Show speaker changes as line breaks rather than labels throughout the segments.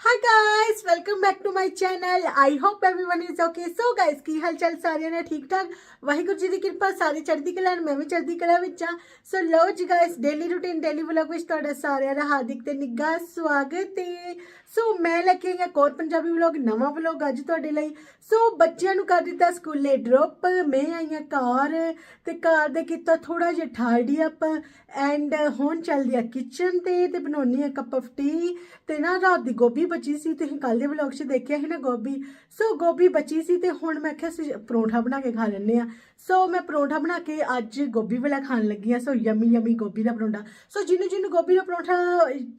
hi guys welcome back to my channel I hope everyone is okay so guys ਕੀ ਹਾਲ ਚਾਲ ਸਾਰਿਆਂ ਨੇ ਠੀਕ ਠਾਕ ਵਾਹਿਗੁਰੂ ਜੀ ਦੀ ਕਿਰਪਾ ਸਾਰੇ ਚੜ੍ਹਦੀ ਕਲਾ ਨਾਲ ਮੈਂ ਵੀ ਚੜ੍ਹਦੀ ਕਲਾ ਵਿੱਚ ਆ ਸੋ ਲੋ ਜੀ guys daily routine daily vlog ਵਿੱਚ ਤੁਹਾਡਾ ਸਾਰਿਆਂ ਦਾ ਹਾਰਦਿਕ ਤੇ ਨਿੱਘਾ ਸਵਾਗਤ ਹੈ ਸੋ ਮੈਂ ਲੈ ਕੇ ਆਈ ਹਾਂ ਇੱਕ ਹੋਰ ਪੰਜਾਬੀ ਵਲੌਗ ਨਵਾਂ ਵਲੌਗ ਅੱਜ ਤੁਹਾਡੇ ਲਈ ਸੋ ਬੱਚਿਆਂ ਨੂੰ ਕਰ ਦਿੱਤਾ ਸਕੂਲੇ ਡ੍ਰੌਪ ਮੈਂ ਆਈ ਹਾਂ ਘਰ ਤੇ ਘਰ ਦੇ ਕੀਤਾ ਥੋੜਾ ਜਿਹਾ ਠਾੜੀ ਅਪ ਐਂਡ ਹੁਣ ਚੱਲਦੀ ਆ ਕਿਚਨ ਤੇ ਤੇ ਬਣਾਉਣੀ ਆ ਕੱਪ ਆਫ ਟੀ ਤੇ ਨਾ ਰਾਤ ਦੀ ਗੋਭੀ ਬਚੀ ਸੀ ਤੁਸੀਂ ਕੱਲ ਦੇ ਵਲੌਗ 'ਚ ਦੇਖਿਆ ਸੀ ਨਾ ਗੋਭੀ। ਸੋ ਗੋਭੀ ਬਚੀ ਸੀ ਤੇ ਹੁਣ ਮੈਂ ਕਿਹਾ ਸੀ, ਪਰੌਂਠਾ ਬਣਾ ਕੇ ਖਾ ਲੈਂਦੇ ਆ ਸੋ ਮੈਂ ਪਰੌਂਠਾ ਬਣਾ ਕੇ ਅੱਜ ਗੋਭੀ ਵਾਲਾ ਖਾਣ ਲੱਗੀ ਆ ਸੋ ਯਮੀ ਯਮੀ ਗੋਭੀ ਦਾ ਪਰੌਂਠਾ। ਸੋ ਜਿਹਨੂੰ ਜਿਹਨੂੰ ਗੋਭੀ ਦਾ ਪਰੌਂਠਾ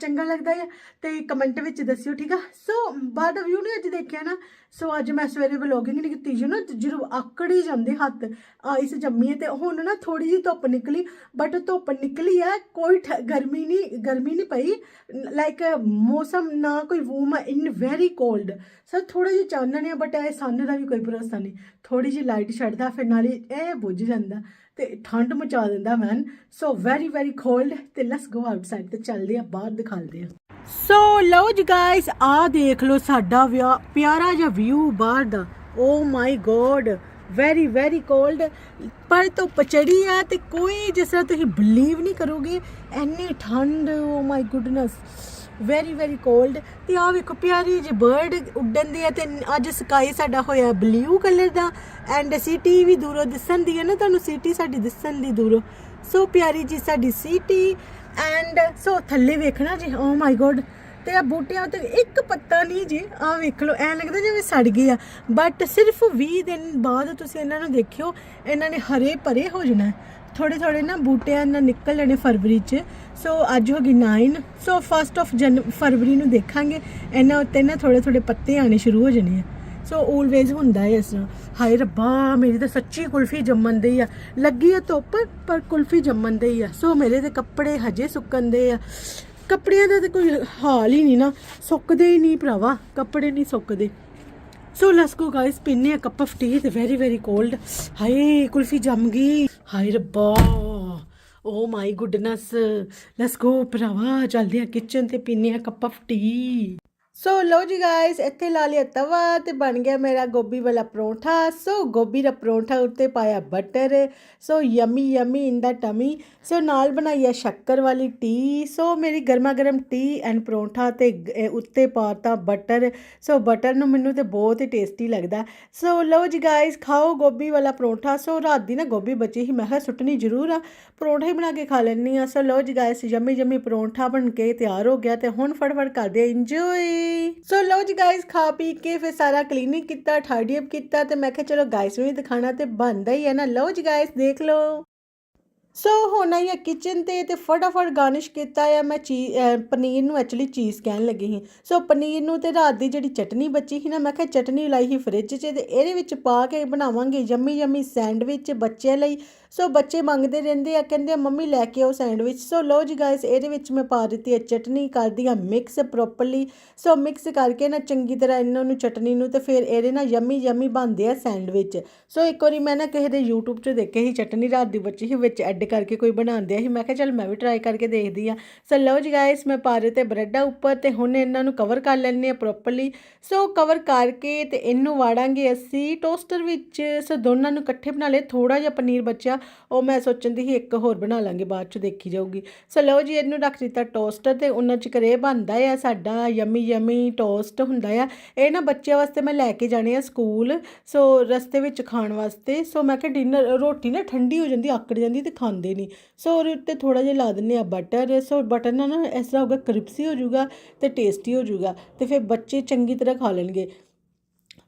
ਚੰਗਾ ਲੱਗਦਾ ਹੈ ਤੇ ਕਮੈਂਟ ਵਿੱਚ ਦੱਸਿਓ, ਠੀਕ ਆ? ਸੋ ਬਾਅਦ ਵਿਊ ਨੇ ਅੱਜ ਦੇਖਿਆ ਨਾ। ਸੋ ਅੱਜ ਮੈਂ ਸਵੇਰੇ ਵਲੋਗਿੰਗ ਨਹੀਂ ਕੀਤੀ ਜੀ ਨਾ ਜਦੋਂ ਆਕੜ ਹੀ ਜਾਂਦੇ ਹੱਥ ਆਈਸ ਜੰਮੀ ਹੈ ਤੇ ਹੁਣ ਨਾ ਥੋੜੀ ਜਿਹੀ ਧੁੱਪ ਨਿਕਲੀ ਬਟ ਧੁੱਪ ਨਿਕਲੀ ਹੈ, ਕੋਈ ਠ- ਗਰਮੀ ਨਹੀਂ ਗਰਮੀ ਨਹੀਂ ਪਈ ਲਾਈਕ ਮੌਸਮ ਨਾ ਕੋਈ ਵੂਮ ਇਨ ਵੈਰੀ ਕੋਲਡ ਸਰ ਥੋੜਾ ਜਿਹਾ ਚਾਨਣ ਹੈ ਬਟ ਇਹ ਸੰਨ ਦਾ ਵੀ ਕੋਈ ਭਰੋਸਾ ਨਹੀਂ। ਥੋੜੀ ਜਿਹੀ ਲਾਈਟ ਛੱਡਦਾ, ਫਿਰ ਨਾਲੇ ਇਹ ਬੁੱਝ ਜਾਂਦਾ, ਤੇ ਠੰਡ ਮਚਾ ਦਿੰਦਾ man so very very cold ਤੇ ਲੈਟਸ ਗੋ ਆਊਟਸਾਈਡ ਤੇ ਚੱਲਦੇ ਆ, ਬਾਹਰ ਦਿਖਾਲਦੇ ਆ। ਸੋ ਲਓ ਜੀ ਗਾਇਸ ਆ ਦੇਖ ਲਓ ਸਾਡਾ ਵਿਆਹ, ਪਿਆਰਾ ਜਿਹਾ ਵਿਊ ਬਾਹਰ ਦਾ। ਓ my god very very cold ਪਰ ਧੁੱਪ ਪਚੜੀ ਆ ਤੇ ਕੋਈ ਜਿਸ ਤਰ੍ਹਾਂ ਤੁਸੀਂ ਬਲੀਵ ਨਹੀਂ ਕਰੋਗੇ ਐਨੀ ਠੰਡ ਓ my goodness very very cold ਤੇ ਆ ਵੇਖੋ, ਪਿਆਰੀ ਜਿਹੀ ਬਰਡ ਉੱਡਣ ਦੀ ਆ ਤੇ ਅੱਜ ਸਕਾਈ ਸਾਡਾ ਹੋਇਆ ਬਲੂ ਕਲਰ ਦਾ। ਐਂਡ ਸਿਟੀ ਵੀ ਦੂਰੋਂ ਦਿਸਣ ਦੀ ਹੈ ਨਾ, ਤੁਹਾਨੂੰ ਸਿਟੀ ਸਾਡੀ ਦਿਸਣ ਦੀ ਦੂਰੋਂ। ਸੋ ਪਿਆਰੀ ਜੀ ਸਾਡੀ ਸਿਟੀ ਐਂਡ ਸੋ ਥੱਲੇ ਵੇਖਣਾ ਜੀ ਓ ਮਾਈ ਗੋਡ ਤੇ ਆ ਬੂਟਿਆਂ ਤੇ ਇੱਕ ਪੱਤਾ ਨਹੀਂ ਜੀ ਆ ਵੇਖ ਲਓ, ਐ ਲੱਗਦਾ ਜਿਵੇਂ ਸੜ ਗਏ ਆ। ਬਟ ਸਿਰਫ 20 ਦਿਨ ਬਾਅਦ ਤੁਸੀਂ ਇਹਨਾਂ ਨੂੰ ਦੇਖਿਓ, ਇਹਨਾਂ ਨੇ ਹਰੇ ਭਰੇ ਹੋ ਜਾਣਾ। ਥੋੜੇ ਥੋੜੇ ਨਾ ਬੂਟਿਆਂ ਨਾਲ ਨਿਕਲ ਜਾਣੇ ਫਰਵਰੀ ਚ। ਸੋ ਅੱਜ ਹੋ ਗਈ 9 ਸੋ ਫਸਟ ਆਫ ਜਨ, ਫਰਵਰੀ ਨੂੰ ਦੇਖਾਂਗੇ, ਇਹਨਾਂ ਉੱਤੇ ਨਾ ਥੋੜੇ ਥੋੜੇ ਪੱਤੇ ਆਣੇ ਸ਼ੁਰੂ ਹੋ ਜਾਣੇ ਆ। ਸੋ ਆਲਵੇਜ਼ ਹੁੰਦਾ ਹੈ ਇਸ ਤਰ੍ਹਾਂ। ਹਾਏ ਰੱਬਾ, ਮੇਰੀ ਤਾਂ ਸੱਚੀ ਕੁਲਫੀ ਜੰਮਣ ਦੀ ਆ। ਲੱਗੀ ਆ ਧੁੱਪ, ਪਰ ਕੁਲਫੀ ਜੰਮਣ ਦੀ ਆ। ਸੋ ਮੇਰੇ ਤੇ ਕੱਪੜੇ ਹਜੇ ਸੁੱਕਣ ਦੇ ਆ। ਕੱਪੜਿਆਂ ਦਾ ਤਾਂ ਕੋਈ ਹਾਲ ਹੀ ਨਹੀਂ ਨਾ। ਸੁੱਕਦੇ ਹੀ ਨਹੀਂ ਭਰਾਵਾ। ਕੱਪੜੇ ਨਹੀਂ ਸੁੱਕਦੇ। ਸੋ ਲੈਟਸ ਗੋ ਗਾਇਸ ਪੀਨੇ ਆ ਕੱਪ ਆਫ ਟੀ ਤੇ ਵੈਰੀ ਵੈਰੀ ਕੋਲਡ ਹਾਏ, ਕੁਲਫੀ ਜੰਮ ਗਈ। ਹਾਏ ਰੱਬਾ। ਓ ਮਾਈ ਗੁੱਡਨੈਸ ਲੈਟਸ ਗੋ ਭਰਾਵਾ, ਚੱਲਦੇ ਆ ਕਿਚਨ ਤੇ ਪੀਨੇ ਆ ਕੱਪ ਆਫ ਟੀ ਸੋ ਲੋ ਜੀ ਗਾਇਸ ਇੱਥੇ ਲਾ ਲਿਆ ਤਵਾ ਤੇ ਬਣ ਗਿਆ ਮੇਰਾ ਗੋਭੀ ਵਾਲਾ ਪਰੌਂਠਾ। ਸੋ ਗੋਭੀ ਦਾ ਪਰੌਂਠਾ ਉੱਤੇ ਪਾਇਆ butter so yummy yummy in the tummy so ਨਾਲ ਬਣਾਈ ਆ ਸ਼ੱਕਰ ਵਾਲੀ ਟੀ ਸੋ ਮੇਰੀ ਗਰਮਾ ਗਰਮ ਟੀ ਐਂਡ ਪਰੌਂਠਾ ਤੇ ਗ- ਇਹ ਉੱਤੇ ਪਾਤਾ ਬਟਰ ਸੋ ਬਟਰ ਨੂੰ ਮੈਨੂੰ ਤੇ ਬਹੁਤ ਹੀ ਟੇਸਟੀ ਲੱਗਦਾ। ਸੋ ਲਓ ਜੀ ਗਾਇਸ ਖਾਓ ਗੋਭੀ ਵਾਲਾ ਪਰੌਂਠਾ। ਸੋ ਰਾਤ ਦੀ ਨਾ ਗੋਭੀ ਬਚੀ ਸੀ। ਮੈਂ ਕਿਹਾ ਸੁੱਟਣੀ ਜ਼ਰੂਰ ਆ। ਪਰੌਂਠਾ ਹੀ ਬਣਾ ਕੇ ਖਾ ਲੈਣੀ ਆ ਸੋ ਲਓ ਜੀ ਗਾਇਸ ਯਮੀ ਯਮੀ ਪਰੌਂਠਾ ਬਣ ਕੇ ਤਿਆਰ ਹੋ ਗਿਆ ਤੇ ਹੁਣ ਫਟਫਟ ਕਰਦੇ ਇੰਜੋਏ ਸੋ ਲਓ ਜੀ ਗਾਇਸ ਖਾ ਪੀ ਕੇ ਫਿਰ ਸਾਰਾ ਕਲੀਨਿੰਗ ਕੀਤਾ ਠਾਡੀ ਅਪ ਕੀਤਾ ਤੇ ਮੈਂ ਕਿਹਾ ਚਲੋ ਗਾਇਸ ਨੂੰ ਵੀ ਦਿਖਾਣਾ ਤੇ ਬਣਦਾ ਹੀ ਹੈ ਨਾ। ਲਓ ਜੀ ਗਾਇਸ ਦੇਖ ਲਓ। ਸੋ ਹੁਣ ਆਈ ਆ ਕਿਚਨ ਤੇ ਤੇ ਫਟਾਫਟ ਗਾਰਨਿਸ਼ ਕੀਤਾ ਆ। ਮੈਂ ਚੀ ਪਨੀਰ ਨੂੰ ਐਕਚੁਅਲੀ ਚੀਜ਼ ਕਹਿਣ ਲੱਗੀ ਸੀ। ਸੋ ਪਨੀਰ ਨੂੰ ਤੇ ਰਾਤ ਦੀ ਜਿਹੜੀ ਚਟਨੀ ਬਚੀ ਸੀ ਨਾ, ਮੈਂ ਕਿਹਾ ਚਟਨੀ ਲਾਈ ਸੀ ਫ੍ਰਿਜ 'ਚ ਤੇ ਇਹਦੇ ਵਿੱਚ ਪਾ ਕੇ ਬਣਾਵਾਂਗੇ ਯੰਮੀ ਯੰਮੀ ਸੈਂਡਵਿਚ ਬੱਚਿਆਂ ਲਈ। ਸੋ ਬੱਚੇ ਮੰਗਦੇ ਰਹਿੰਦੇ ਆ, ਕਹਿੰਦੇ ਆ, ਮੰਮੀ, ਲੈ ਕੇ ਆਓ ਸੈਂਡਵਿਚ। ਸੋ ਲਓ ਜੀ ਗਾਇਸ ਇਹਦੇ ਵਿੱਚ ਮੈਂ ਪਾ ਦਿੱਤੀ ਹੈ ਚਟਨੀ, ਕਰਦੀ ਆ ਮਿਕਸ ਪ੍ਰੋਪਰਲੀ ਸੋ ਮਿਕਸ ਕਰਕੇ ਨਾ ਚੰਗੀ ਤਰ੍ਹਾਂ ਇਹਨਾਂ ਨੂੰ ਚਟਨੀ ਨੂੰ ਤੇ ਫਿਰ ਇਹਦੇ ਨਾਲ ਯਮੀ ਯਮੀ ਬਣਦੇ ਆ ਸੈਂਡਵਿਚ। ਸੋ ਇੱਕ ਵਾਰੀ ਮੈਂ ਨਾ ਕਿਸੇ ਦੇ YouTube 'ਚ ਦੇਖੇ ਸੀ ਚਟਨੀ ਰਾਤ ਦੀ ਬੱਚੀ ਸੀ, ਵਿੱਚ ਐਡ ਕਰਕੇ ਕੋਈ ਬਣਾਉਂਦੇ ਆ ਸੀ। ਮੈਂ ਕਿਹਾ, ਚੱਲ ਮੈਂ ਵੀ ਟਰਾਈ ਕਰਕੇ ਦੇਖਦੀ ਆ। ਸੋ ਲਓ ਜੀ ਗਾਇਸ ਮੈਂ ਪਾ ਦਿੱਤੇ ਬ੍ਰੈਡਾਂ ਉੱਪਰ ਤੇ ਹੁਣ ਇਹਨਾਂ ਨੂੰ ਕਵਰ ਕਰ ਲੈਣੇ ਆ ਪ੍ਰੋਪਰਲੀ ਸੋ ਕਵਰ ਕਰਕੇ ਤੇ ਇਹਨੂੰ ਵਾੜਾਂਗੇ ਅਸੀਂ ਟੋਸਟਰ ਵਿੱਚ। ਸੋ ਦੋਨਾਂ ਨੂੰ ਇਕੱਠੇ ਬਣਾ ਲਏ। ਥੋੜਾ ਜਿਹਾ ਪਨੀਰ ਬਚਿਆ। ਉਹ ਮੈਂ ਸੋਚਣ ਦੀ ਸੀ ਇੱਕ ਹੋਰ ਬਣਾ ਲਾਂਗੇ, ਬਾਅਦ ਚ ਦੇਖੀ ਜਾਊਗੀ। ਸੋ ਲਓ ਜੀ, ਇਹਨੂੰ ਰੱਖ ਦਿੱਤਾ ਟੋਸਟਰ ਤੇ ਉਹਨਾਂ ਚ ਕਰੇ ਬਣਦਾ ਆ, ਸਾਡਾ ਯਮੀ ਯਮੀ ਟੋਸਟ ਹੁੰਦਾ ਆ। ਇਹ ਨਾ ਬੱਚਿਆਂ ਵਾਸਤੇ ਮੈਂ ਲੈ ਕੇ ਜਾਣੇ ਆ ਸਕੂਲ, ਸੋ ਰਸਤੇ ਵਿੱਚ ਖਾਣ ਵਾਸਤੇ। ਸੋ ਮੈਂ ਕਿਹਾ ਡਿਨਰ ਰੋਟੀ ਨਾ ਠੰਡੀ ਹੋ ਜਾਂਦੀ, ਆਕੜ ਜਾਂਦੀ ਤੇ ਖਾਂਦੇ ਨਹੀਂ ਸੋ ਉਹਦੇ ਉੱਤੇ ਥੋੜਾ ਜਿਹਾ ਲਾ ਦਿੰਨੇ ਆ ਬਟਰ ਸੋ ਬਟਰ ਨਾਲ ਨਾ ਇਸ ਤਰ੍ਹਾਂ ਹੋਗਾ ਕ੍ਰਿਪਸੀ ਹੋ ਜਾਊਗਾ ਤੇ ਟੇਸਟੀ ਹੋ ਜਾਊਗਾ ਤੇ ਫਿਰ ਬੱਚੇ ਚੰਗੀ ਤਰ੍ਹਾਂ ਖਾ ਲੈਣਗੇ।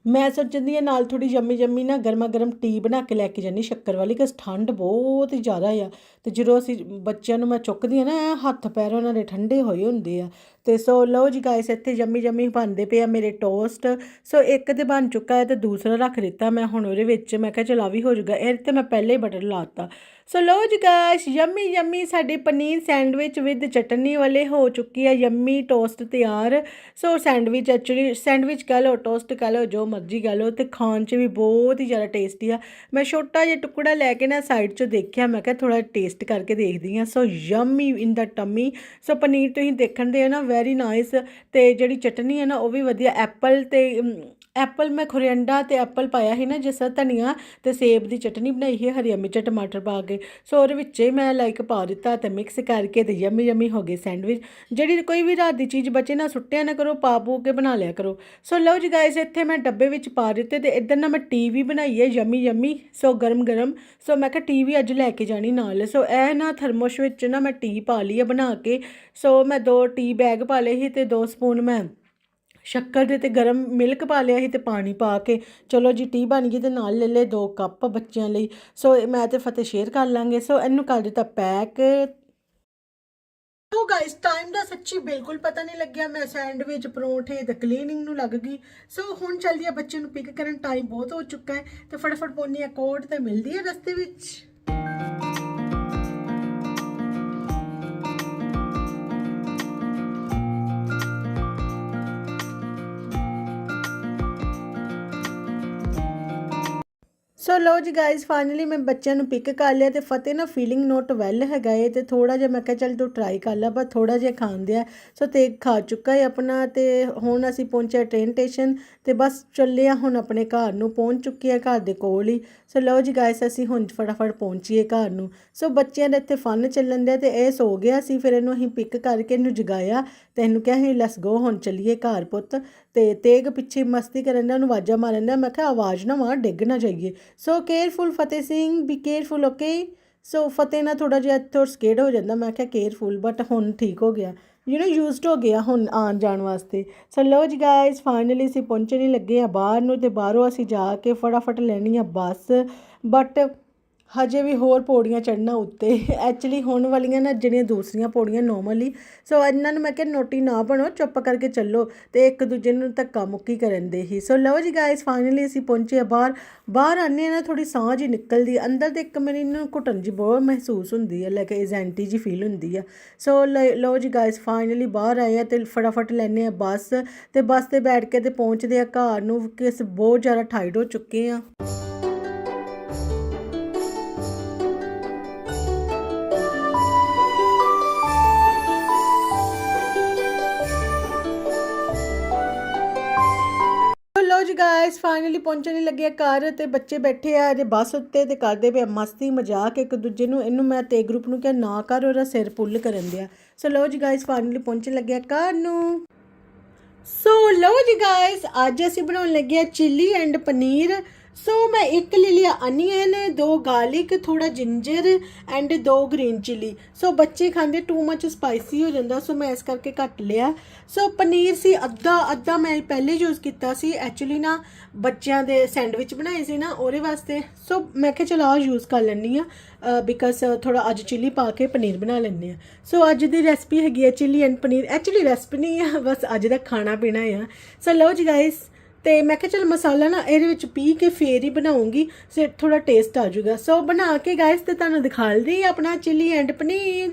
ਮੈਂ ਸੋਚਦੀ ਹਾਂ ਨਾਲ ਥੋੜੀ ਜੰਮੀ ਜੰਮੀ ਨਾ ਗਰਮਾ ਗਰਮ ਟੀ ਬਣਾ ਕੇ ਲੈ ਕੇ ਜਾਨੀ ਸ਼ੱਕਰ ਵਾਲੀ ਕਿ ਠੰਡ ਬਹੁਤ ਹੀ ਜ਼ਿਆਦਾ ਆ। ਤੇ ਜਦੋਂ ਅਸੀਂ ਬੱਚਿਆਂ ਨੂੰ ਮੈਂ ਚੁੱਕਦੀ ਹਾਂ ਨਾ ਹੱਥ ਪੈਰ ਉਹਨਾਂ ਦੇ ਠੰਡੇ ਹੋਏ ਹੁੰਦੇ ਆ। ਤੇ ਸੋ ਲਓ ਜੀ ਗਾਇਸ ਇੱਥੇ ਜੰਮੀ ਜੰਮੀ ਬਣਦੇ ਪਏ ਆ ਮੇਰੇ ਟੋਸਟ ਸੋ ਇੱਕ ਤੇ ਬਣ ਚੁੱਕਾ ਹੈ ਤੇ ਦੂਸਰਾ ਰੱਖ ਦਿੱਤਾ ਮੈਂ, ਹੁਣ ਉਹਦੇ ਵਿੱਚ ਮੈਂ ਕਿਹਾ ਚਲਾ ਵੀ ਹੋ ਜਾਊਗਾ। ਇਹ ਤੇ ਮੈਂ ਪਹਿਲੇ ਹੀ ਬਟਰ ਲਾਤਾ ਸੋ ਲਓ ਜੀ ਗਾਇਸ ਯੰਮੀ ਯੰਮੀ ਸਾਡੇ ਪਨੀਰ ਸੈਂਡਵਿਚ ਵਿਦ ਚਟਨੀ ਵਾਲੇ ਹੋ ਚੁੱਕੀ ਹੈ ਯੰਮੀ ਟੋਸਟ ਤਿਆਰ। ਸੋ ਸੈਂਡਵਿਚ ਐਕਚੁਅਲੀ ਸੈਂਡਵਿਚ ਕਹ ਲਓ ਟੋਸਟ ਕਹ ਲਓ, ਜੋ ਮਰਜ਼ੀ ਕਹ ਲਓ, ਤੇ ਖਾਣ 'ਚ ਵੀ ਬਹੁਤ ਹੀ ਜ਼ਿਆਦਾ ਟੇਸਟੀ ਆ। ਮੈਂ ਛੋਟਾ ਜਿਹਾ ਟੁਕੜਾ ਲੈ ਕੇ ਨਾ ਸਾਈਡ 'ਚੋਂ ਦੇਖਿਆ, ਮੈਂ ਕਿਹਾ ਥੋੜਾ ਟੇਸਟ ਟੇਸਟ ਕਰਕੇ ਦੇਖਦੀ ਹਾਂ। So yummy in the tummy so paneer ਤੁਸੀਂ ਦੇਖਣ ਦੇ ਨਾ ਵੈਰੀ ਨਾਈਸ ਤੇ ਜਿਹੜੀ ਚਟਨੀ ਹੈ ਨਾ, ਉਹ ਵੀ ਵਧੀਆ ਐਪਲ ਤੇ ਐਪਲ ਮੈਂ ਖੁਰਿੰਡਾ ਤੇ ਐਪਲ ਪਾਇਆ ਸੀ ਨਾ ਜਿਸ ਤਰ੍ਹਾਂ ਧਨੀਆ ਤੇ ਸੇਬ ਦੀ ਚਟਨੀ ਬਣਾਈ ਹੈ ਹਰੀਆਂ ਮਿਰਚਾਂ ਟਮਾਟਰ ਪਾ ਕੇ। ਸੋ ਉਹਦੇ ਵਿੱਚ ਹੀ ਮੈਂ ਲਾਈਕ ਪਾ ਦਿੱਤਾ ਤੇ ਮਿਕਸ ਕਰਕੇ ਤੇ ਯਮੀ ਯਮੀ ਹੋ ਗਏ ਸੈਂਡਵਿਚ ਜਿਹੜੀ ਕੋਈ ਵੀ ਰਾਤ ਦੀ ਚੀਜ਼ ਬਚੇ ਨਾ, ਸੁੱਟਿਆ ਨਾ ਕਰੋ, ਪਾ ਪੂ ਕੇ ਬਣਾ ਲਿਆ ਕਰੋ। ਸੋ ਲਓ ਜੀ ਗਾਇਸ ਇੱਥੇ ਮੈਂ ਡੱਬੇ ਵਿੱਚ ਪਾ ਦਿੱਤੇ ਤੇ ਇੱਧਰ ਨਾ ਮੈਂ ਟੀ ਵੀ ਬਣਾਈ ਹੈ ਯਮੀ ਯਮੀ ਸੋ ਗਰਮ ਗਰਮ। ਸੋ ਮੈਂ ਕਿਹਾ ਟੀ ਵੀ ਅੱਜ ਲੈ ਕੇ ਜਾਣੀ ਨਾਲ। ਸੋ ਇਹ ਨਾ ਥਰਮੋਸ਼ ਵਿੱਚ ਨਾ ਮੈਂ ਟੀ ਪਾ ਲਈ ਹੈ ਬਣਾ ਕੇ। ਸੋ ਮੈਂ ਦੋ ਟੀ ਬੈਗ ਪਾ ਲਏ ਸੀ ਤੇ ਦੋ ਸਪੂਨ ਮੈਂ ਸ਼ੱਕਰ ਦੇ ਤੇ ਗਰਮ ਮਿਲਕ ਪਾ ਲਿਆ ਸੀ ਤੇ ਪਾਣੀ ਪਾ ਕੇ, ਚਲੋ ਜੀ ਟੀ ਬਣ ਗਈ ਤੇ ਨਾਲ ਲੈ ਲਏ ਦੋ ਕੱਪ ਬੱਚਿਆਂ ਲਈ। ਸੋ ਮੈਂ ਤੇ ਫਤਿਹ ਸ਼ੇਅਰ ਕਰ ਲਾਂਗੇ। ਸੋ ਇਹਨੂੰ ਕਰ ਦਿੱਤਾ ਪੈਕ ਸੋ ਗਾਇਸ ਟਾਈਮ ਦਾ ਸੱਚੀ ਬਿਲਕੁਲ ਪਤਾ ਨਹੀਂ ਲੱਗਿਆ। ਮੈਂ ਸੈਂਡਵਿਚ ਪਰੌਂਠੇ ਤੇ ਕਲੀਨਿੰਗ ਨੂੰ ਲੱਗ ਗਈ। ਸੋ ਹੁਣ ਚੱਲਦੀ ਆ ਬੱਚੇ ਨੂੰ ਪਿਕ ਕਰਨ। ਟਾਈਮ ਬਹੁਤ ਹੋ ਚੁੱਕਾ ਹੈ ਤੇ ਫਟਾਫਟ ਪੋਨੀ ਆ ਕੋਟ ਤੇ ਮਿਲਦੀ ਹੈ ਰਸਤੇ ਵਿੱਚ। ਸੋ ਲੋ ਜੀ ਗਾਇਸ ਫਾਈਨਲੀ ਮੈਂ ਬੱਚਿਆਂ ਨੂੰ ਪਿਕ ਕਰ ਲਿਆ ਤੇ ਫਤਿਹ ਨਾ ਫੀਲਿੰਗ ਨੋਟ ਵੈਲ ਹੈਗਾ ਏ ਤੇ ਥੋੜਾ ਜਿਹਾ ਮੈਂ ਕਿਹਾ ਚੱਲ ਤੂੰ ਟਰਾਈ ਕਰ ਲੈ, ਪਰ ਥੋੜਾ ਜਿਹਾ ਖਾਂਦੇ ਆ। ਸੋ ਤੇ ਖਾ ਚੁੱਕਾ ਏ ਆਪਣਾ ਤੇ ਹੁਣ ਅਸੀਂ ਪਹੁੰਚੇ ਟ੍ਰੇਨ ਸਟੇਸ਼ਨ ਤੇ ਬਸ ਚੱਲੇ ਆ ਹੁਣ ਆਪਣੇ ਘਰ ਨੂੰ, ਪਹੁੰਚ ਚੁੱਕੇ ਆ ਘਰ ਦੇ ਕੋਲ ਹੀ। ਸੋ ਲਓ ਜੀ ਗਾਇਸ ਅਸੀਂ ਹੁਣ ਫਟਾਫਟ ਪਹੁੰਚੀਏ ਘਰ ਨੂੰ। ਸੋ ਬੱਚਿਆਂ ਦੇ ਇੱਥੇ ਫਨ ਚੱਲਣ ਦਿਆ ਤੇ ਇਹ ਸੋ ਗਿਆ ਸੀ ਫਿਰ ਇਹਨੂੰ ਅਸੀਂ ਪਿਕ ਕਰਕੇ ਇਹਨੂੰ ਜਗਾਇਆ ਤੇ ਇਹਨੂੰ ਕਿਹਾ ਸੀ ਲੈਟਸ ਗੋ ਹੁਣ ਚੱਲੀਏ ਘਰ ਪੁੱਤ। ਤੇ ਤੇਗ ਪਿੱਛੇ ਮਸਤੀ ਕਰਨ ਦਾ ਉਹਨੂੰ ਆਵਾਜ਼ਾਂ ਮਾਰਨ ਦਾ ਮੈਂ ਕਿਹਾ, ਆਵਾਜ਼ ਨਾ ਮਾਰ, ਡਿੱਗ ਨਾ ਜਾਈਏ। So careful Fateh Singh be careful okay so Fateh ਨਾ ਥੋੜਾ ਜਿਹਾ ਇੱਥੋਂ ਸਕੇਡ ਹੋ ਜਾਂਦਾ। ਮੈਂ ਕਿਹਾ ਕੇਅਰਫੁਲ ਬਟ ਹੁਣ ਠੀਕ ਹੋ ਗਿਆ। ਯੂ نو ਯੂਜ਼ਡ ਹੋ ਗਿਆ ਹੁਣ ਆਉਣ ਜਾਣ ਵਾਸਤੇ। ਸੋ ਲੋ ਜੀ ਗਾਇਸ ਫਾਈਨਲੀ ਅਸੀਂ ਪਹੁੰਚਣ ਹੀ ਲੱਗੇ ਆ ਬਾਹਰ ਨੂੰ ਤੇ ਬਾਹਰੋਂ ਅਸੀਂ ਜਾ ਕੇ ਫਟਾਫਟ ਲੈਣੀ ਆ ਬੱਸ। ਬਟ ਹਜੇ ਵੀ ਹੋਰ ਪੌੜੀਆਂ ਚੜ੍ਹਨਾ ਉੱਤੇ। ਐਕਚੁਅਲੀ ਹੋਣ ਵਾਲੀਆਂ ਨਾ ਜਿਹੜੀਆਂ ਦੂਸਰੀਆਂ ਪੌੜੀਆਂ ਨੋਰਮਲੀ ਸੋ ਇਹਨਾਂ ਨੂੰ ਮੈਂ ਕਿਹਾ ਨੋਟੀ ਨਾ ਬਣੋ, ਚੁੱਪ ਕਰਕੇ ਚੱਲੋ ਤੇ ਇੱਕ ਦੂਜੇ ਨੂੰ ਧੱਕਾ ਮੁੱਕੀ ਕਰਨ ਦੇ ਹੀ। ਸੋ ਲਓ ਜੀ ਗਾਇਸ ਫਾਈਨਲੀ ਅਸੀਂ ਪਹੁੰਚੇ ਆ ਬਾਹਰ। ਬਾਹਰ ਆਨੇ ਨਾ ਥੋੜੀ ਸਾਹ ਜੀ ਨਿਕਲਦੀ ਅੰਦਰ ਤੇ ਇੱਕ ਮੇਰੀ ਨੂੰ ਘੁਟਣ ਜੀ ਬਹੁਤ ਮਹਿਸੂਸ ਹੁੰਦੀ ਹੈ ਲਾਈਕ ਐਜ਼ੈਂਟੀ ਜੀ ਫੀਲ ਹੁੰਦੀ ਆ। ਸੋ ਲਓ ਜੀ ਗਾਇਸ ਫਾਈਨਲੀ ਬਾਹਰ ਆਏ ਆ ਤੇ ਫਟਾਫਟ ਲੈਨੇ ਆ ਬੱਸ ਤੇ ਬੱਸ ਤੇ ਬੈਠ ਕੇ ਤੇ ਪਹੁੰਚਦੇ ਆ ਘਰ ਨੂੰ ਕਿਸ ਬਹੁਤ ਜ਼ਿਆਦਾ ਟਾਈਡ ਹੋ ਚੁੱਕੇ ਆ ਲੋ ਜੀ ਗਾਇਸ ਫਾਈਨਲੀ ਪਹੁੰਚਣ ਹੀ ਲੱਗੇ ਘਰ ਤੇ ਬੱਚੇ ਬੈਠੇ ਆ ਜੇ ਬੱਸ ਉੱਤੇ ਤੇ ਕਰਦੇ ਪਏ ਮਸਤੀ, ਮਜ਼ਾਕ, ਇੱਕ ਦੂਜੇ ਨੂੰ, ਇਹਨੂੰ ਮੈਂ ਤੇ ਗਰੁੱਪ ਨੂੰ ਕਿਹਾ, ਨਾ ਕਰ ਉਹਦਾ ਸਿਰ ਪੁੱਲ ਕਰਨ ਦਿਆ। ਸੋ ਲੋ ਜੀ ਗਾਇਸ ਫਾਈਨਲੀ ਪਹੁੰਚਣ ਲੱਗੇ ਘਰ ਨੂੰ। ਸੋ ਲੋ ਜੀ ਗਾਇਸ ਅੱਜ ਅਸੀਂ ਬਣਾਉਣ ਲੱਗੇ ਆ ਚਿੱਲੀ ਐਂਡ ਪਨੀਰ। ਸੋ ਮੈਂ ਇੱਕ ਲੈ ਲਿਆ ਅਨੀਅਨ, ਦੋ ਗਾਰਲਿਕ ਥੋੜਾ ਜਿੰਜਰ ਐਂਡ ਦੋ ਗ੍ਰੀਨ ਚਿੱਲੀ ਸੋ ਬੱਚੇ ਖਾਂਦੇ ਟੂ ਮੱਚ ਸਪਾਈਸੀ ਹੋ ਜਾਂਦਾ ਸੋ ਮੈਂ ਇਸ ਕਰਕੇ ਘੱਟ ਲਿਆ। ਸੋ ਪਨੀਰ ਸੀ, ਅੱਧਾ ਅੱਧਾ ਮੈਂ ਪਹਿਲੇ ਯੂਜ਼ ਕੀਤਾ ਸੀ। ਐਕਚੁਅਲੀ ਨਾ, ਬੱਚਿਆਂ ਦੇ ਸੈਂਡਵਿਚ ਬਣਾਏ ਸੀ ਨਾ, ਉਹਦੇ ਵਾਸਤੇ। ਸੋ ਮੈਂ ਕਿਹਾ ਚਲੋ ਆ ਯੂਜ਼ ਕਰ ਲੈਣੀ ਆ ਬਿਕਾਜ਼ ਥੋੜਾ ਅੱਜ ਚਿੱਲੀ ਪਾ ਕੇ ਪਨੀਰ ਬਣਾ ਲੈਂਦੇ ਆ ਸੋ ਅੱਜ ਦੀ ਰੈਸਪੀ ਹੈਗੀ ਹੈ chilli and paneer. Actually recipe ਨਹੀਂ ਆ, ਬਸ ਅੱਜ ਦਾ ਖਾਣਾ ਪੀਣਾ ਆ। ਸੋ ਲਓ ਜੀ ਗਾਇਸ ਤੇ ਮੈਂ ਕਿਹਾ ਚਲ ਮਸਾਲਾ ਨਾ ਇਹਦੇ ਵਿੱਚ ਪੀ ਕੇ ਫੇਰ ਹੀ ਬਣਾਉਂਗੀ, ਸੇ ਥੋੜਾ ਟੇਸਟ ਆ ਜਾਊਗਾ। ਸੋ ਬਣਾ ਕੇ ਗਾਇਸ ਤੇ ਤੁਹਾਨੂੰ ਦਿਖਾ ਦਿਖਾਲਦੀ ਆਪਣਾ ਚਿੱਲੀ ਐਂਡ ਪਨੀਰ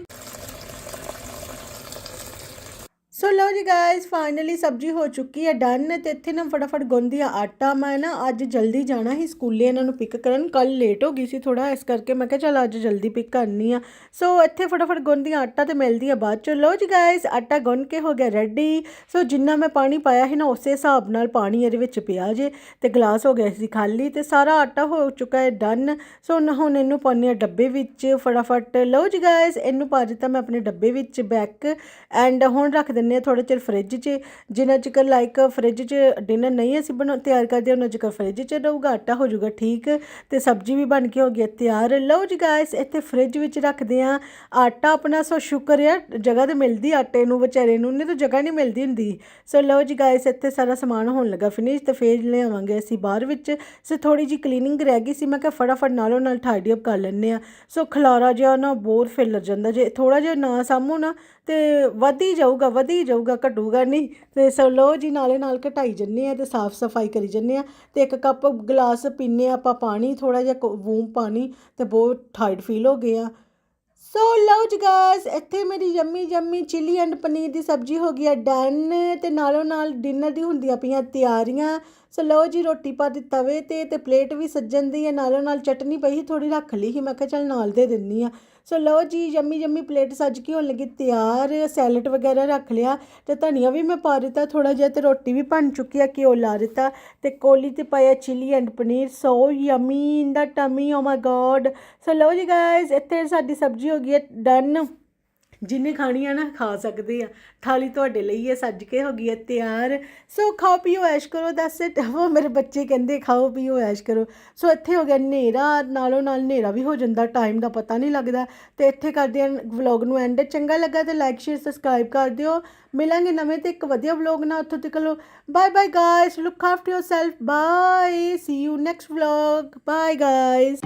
ਸੋ ਲਓ ਜੀ ਗਾਇਸ ਫਾਈਨਲੀ ਸਬਜ਼ੀ ਹੋ ਚੁੱਕੀ ਹੈ ਡਨ ਤੇ ਇੱਥੇ ਨਾ ਫਟਾਫਟ ਗੁੰਦੀ ਆਟਾ। ਮੈਂ ਨਾ ਅੱਜ ਜਲਦੀ ਜਾਣਾ ਸੀ ਸਕੂਲੇ, ਇਹਨਾਂ ਨੂੰ ਪਿਕ ਕਰਨ। ਕੱਲ ਲੇਟ ਹੋ ਗਈ ਸੀ ਥੋੜਾ ਇਸ ਕਰਕੇ ਮੈਂ ਕਿਹਾ ਚਲ ਅੱਜ ਜਲਦੀ ਪਿਕ ਕਰਨੀ ਆ। ਸੋ ਇੱਥੇ ਫਟਾਫਟ ਗੁੰਦੀ ਆਟਾ ਤੇ ਮਿਲਦੀ ਆ ਬਾਅਦ ਚ। ਲਓ ਜੀ ਗਾਇਸ ਆਟਾ ਗੁੰਨ ਕੇ ਹੋ ਗਿਆ ਰੈਡੀ ਸੋ ਜਿੰਨਾ ਮੈਂ ਪਾਣੀ ਪਾਇਆ ਸੀ ਨਾ, ਉਸੇ ਹਿਸਾਬ ਨਾਲ ਪਾਣੀ ਇਹਦੇ ਵਿੱਚ ਪਿਆ ਜੇ ਤੇ ਗਲਾਸ ਹੋ ਗਿਆ ਸੀ ਖਾਲੀ ਤੇ ਸਾਰਾ ਆਟਾ ਹੋ ਚੁੱਕਾ ਹੈ ਡਨ ਸੋ ਨ- ਹੁਣ ਇਹਨੂੰ ਪਾਉਂਦੇ ਆ ਡੱਬੇ ਵਿੱਚ ਫਟਾਫਟ। ਲਓ ਜੀ ਗਾਇਸ ਇਹਨੂੰ ਪਾ ਦਿੱਤਾ ਮੈਂ ਆਪਣੇ ਡੱਬੇ ਵਿੱਚ ਬੈਕ ਐਂਡ ਹੁਣ ਰੱਖ ਦਿੰਨੇ ਆ ਥੋੜਾ ਚਿਰ ਫ੍ਰਿਜ 'ਚ। ਜਿੰਨਾ ਚਿਰ ਲਾਈਕ ਫ੍ਰਿਜ 'ਚ ਡਿਨਰ ਨਹੀਂ ਅਸੀਂ ਬਣਾ, ਤਿਆਰ ਕਰਦੇ, ਉਹਨਾਂ ਚਿਰ ਫ੍ਰਿਜ 'ਚ ਰਹੂਗਾ, ਆਟਾ ਹੋ ਜਾਊਗਾ ਠੀਕ। ਤੇ ਸਬਜ਼ੀ ਵੀ ਬਣ ਕੇ ਹੋ ਗਈ ਤਿਆਰ। ਲਓ ਜੀ ਗਾਇਸ ਇੱਥੇ ਫ੍ਰਿਜ ਵਿੱਚ ਰੱਖਦੇ ਆ ਆਟਾ ਆਪਣਾ, ਸੋ ਸ਼ੁਕਰ ਆ, ਜਗ੍ਹਾ ਤੇ ਮਿਲਦੀ ਆਟੇ ਨੂੰ, ਵਿਚਾਰੇ ਨੂੰ, ਨਹੀਂ ਤਾਂ ਜਗ੍ਹਾ ਨਹੀਂ ਮਿਲਦੀ ਹੁੰਦੀ। ਸੋ ਲਓ ਜੀ ਗਾਇਸ ਇੱਥੇ ਸਾਰਾ ਸਮਾਨ ਹੋਣ ਲੱਗਾ ਫਿਨਿਸ਼ ਤੇ ਫੇਰ ਲਿਆਵਾਂਗੇ ਅਸੀਂ ਬਾਹਰ ਵਿੱਚ। ਸੋ ਥੋੜੀ ਜੀ ਕਲੀਨਿੰਗ ਰਹਿ ਗਈ ਸੀ, ਮੈਂ ਕਿਹਾ ਫਟਾਫਟ ਨਾਲੋਂ ਨਾਲ ਟਾਈਡੀ ਅਪ ਕਰ ਲੈਂਦੇ ਆ। ਸੋ ਖਲਾਰਾ ਜਿਹਾ ਨਾ ਬੋਰ ਫੈਲ ਜਾਂਦਾ, ਜੇ ਥੋੜਾ ਜਿਹਾ ਨਾ ਸਾਂਭੋ ਨਾ, ਤੇ ਵੱਧ ਜਾਊਗਾ, ਵੱਧ ਹੀ ਜਾਊਗਾ, ਘਟੂਗਾ ਨਹੀਂ। ਤੇ ਸੋ ਲਓ ਜੀ, ਨਾਲੇ ਨਾਲ ਘਟਾਈ ਜੰਨੇ ਆ ਤੇ ਸਾਫ਼ ਸਫ਼ਾਈ ਕਰੀ ਜੰਨੇ ਆ। ਤੇ ਇੱਕ ਕੱਪ ਗਲਾਸ ਪੀਨੇ ਆ ਆਪਾਂ ਪਾਣੀ ਥੋੜਾ ਜਿਹਾ ਵੂਮ ਪਾਣੀ ਤੇ ਬਹੁਤ ਟਾਈਡ ਫੀਲ ਹੋ ਗਿਆ ਸੋ ਲਓ ਜੀ ਗਾਇਸ ਇੱਥੇ ਮੇਰੀ yummy yummy chilli and paneer ਦੀ ਸਬਜ਼ੀ ਹੋ ਗਈ ਹੈ ਡਨ ਤੇ ਨਾਲੋਂ ਨਾਲ ਡਿਨਰ ਦੀ ਹੁੰਦੀਆਂ ਪਈਆਂ ਤਿਆਰੀਆਂ। ਸੋ ਲਓ ਜੀ, ਰੋਟੀ ਪਾ ਦਿੱਤੀ ਤਵੇ ਤੇ ਤੇ ਪਲੇਟ ਵੀ ਸੱਜਣ ਦੀ ਹੈ, ਨਾਲੋਂ ਨਾਲ ਚਟਨੀ ਪਈ ਥੋੜੀ ਰੱਖ ਲਈ ਸੀ, ਮੈਂ ਕਿਹਾ ਚੱਲ ਨਾਲ ਦੇ ਦਿੰਨੀ ਆ। ਸੋ ਲਓ ਜੀ ਯੰਮੀ ਯੰਮੀ ਪਲੇਟ ਸੱਜ ਕੇ ਹੋਣ ਲੱਗੀ, ਤਿਆਰ ਸੈਲਡ ਵਗੈਰਾ ਰੱਖ ਲਿਆ ਤੇ ਧਨੀਆ ਵੀ ਮੈਂ ਪਾ ਦਿੱਤਾ ਥੋੜਾ ਜਿਹਾ ਤੇ ਰੋਟੀ ਵੀ ਬਣ ਚੁੱਕੀ ਆ, ਘਿਓ ਲਾ ਦਿੱਤਾ ਤੇ ਕੋਲੀ ਤੇ ਪਾਇਆ chilli and paneer, so yummy in the tummy oh my god ਸੋ ਲਓ ਜੀ ਗਾਇਸ ਇੱਥੇ ਸਾਡੀ ਸਬਜ਼ੀ ਹੋ ਗਈ ਹੈ ਡਨ ਜਿੰਨੇ ਖਾਣੀ ਆ ਨਾ ਖਾ ਸਕਦੇ ਆ। ਥਾਲੀ ਤੁਹਾਡੇ ਲਈ ਹੈ ਸੱਜ ਕੇ ਹੋ ਗਈ ਹੈ ਤਿਆਰ। ਸੋ ਖਾਓ, ਪੀਓ, ਐਸ਼ ਕਰੋ, ਦੱਸ ਇਟ ਉਹ ਮੇਰੇ ਬੱਚੇ ਕਹਿੰਦੇ, ਖਾਓ, ਪੀਓ, ਐਸ਼ ਕਰੋ। ਸੋ ਇੱਥੇ ਹੋ ਗਿਆ ਹਨੇਰਾ, ਨਾਲੋਂ ਨਾਲ ਹਨੇਰਾ ਵੀ ਹੋ ਜਾਂਦਾ ਟਾਈਮ ਦਾ ਪਤਾ ਨਹੀਂ ਲੱਗਦਾ। ਤੇ ਇੱਥੇ ਕਰਦੇ ਆ ਵਲੌਗ ਨੂੰ ਐਂਡ ਚੰਗਾ ਲੱਗਾ ਤੇ ਲਾਈਕ ਸ਼ੇਅਰ ਸਬਸਕ੍ਰਾਈਬ ਕਰ ਦਿਓ। ਮਿਲਾਂਗੇ ਨਵੇਂ ਤੇ ਇੱਕ ਵਧੀਆ ਵਲੌਗ ਨਾਲ ਉੱਥੋਂ ਤੱਕ ਲੋ bye bye guys look after yourself bye see you next vlog bye guys